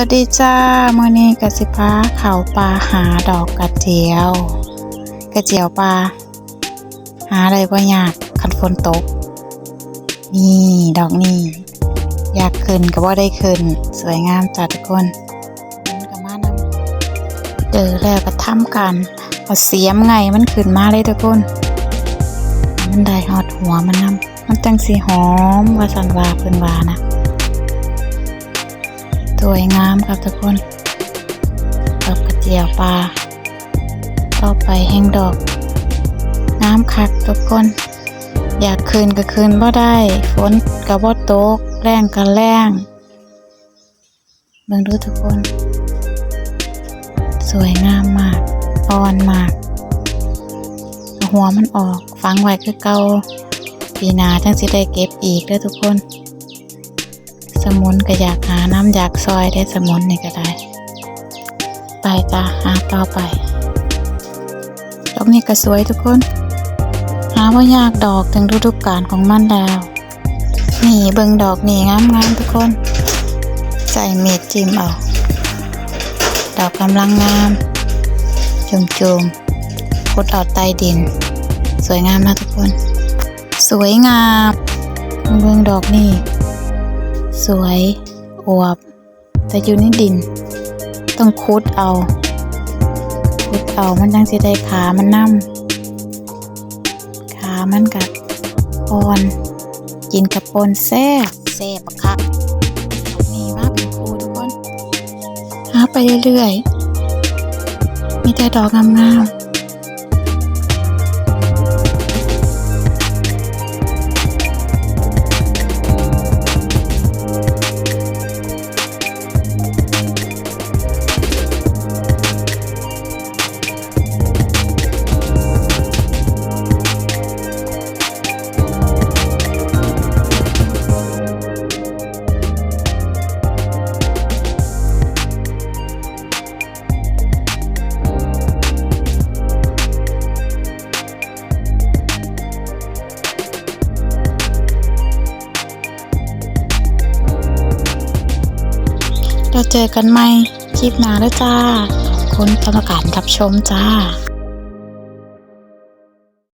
วัสดีจ้ามื้อนี้กะสิพาเขาปลาหาดอกกระเจียว กระเจียวปลาหาอะได้บ่ยากคันฝนตก นี่ดอกนี่อยากขึ้นก็บ่ได้ขึ้น สวยงามจ้าทุกคนมันก็มานำเจอแล้วก็ทำกันเอาเสียมไงมันขึ้นมาเลยทุกคน มันได้ฮอดหัวมันนำมันจังสิหอมว่าสันวาเพิ่นวานะ วยงามครับทุกคนดอกกระเจียวปลาต่อไปแห้งดอก น้ำคักทุกคน อยากคืนก็คืนบ่ได้ ฝนก็บ่ตก แรงก็แรงเบิ่งดูทุกคน สวยงามมากอ่อนมาก หัวมันออกฝังไว้คือเก่าปีนาจังสิได้เก็บอีกเด้อทุกคน สมุนก็อยากหาน้ำอยากซอยได้สมุนนี่ก็ได้ ไปจ้าหาต่อไปดอกนี้ก็สวยทุกคน หาว่ายากดอกถึงฤดูกาลของมันแล้ว นี่เบิ่งดอกนี่งามๆทุกคน ใส่เม็ดจิ้มเอาดอกกำลังงามจุ่มๆพุดเอาใต้ดิน สวยงามนะทุกคน สวยงามเบิ่งดอกนี่ สวยอวบแต่อยู่ในดิน ต้องคุดเอาคุดเอามันจังสิได้ขามันน่ำขามันกับปอนกินกับปนแซ่บแซ่บปะคักนี่มาเป็นครูทุกคนหาไปเรื่อยๆ มีแต่ดอกงามๆ เราเจอกันใหม่คลิปหน้าแล้วจ้า คุณกรรมการรับชมจ้า